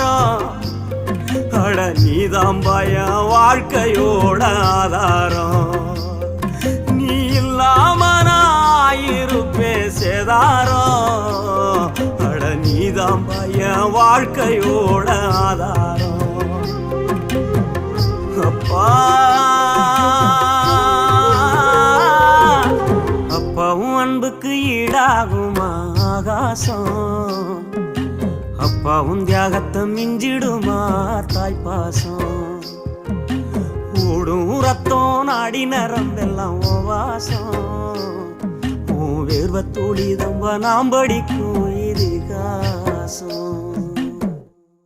ஆதாரம். அட நீதான் பய வாழ்க்கையோட ஆதாரம். நீ இல்லாம நான் சேதாரம். அட நீதான் பய வாழ்க்கையோட ஆதாரம். அப்பா. அப்பாவும் அன்புக்கு ஈடாகும் ஆகாசம். அப்பா உன் தியாகத்தை மிஞ்சிடுமா தாய்ப்பாசம் ஓடும் ரத்தம் நாடி நரம்பெல்லாம் வாசம். உன் வேர்வ துளிதம்ப நாம் படிக்கும் இதிகாசம்.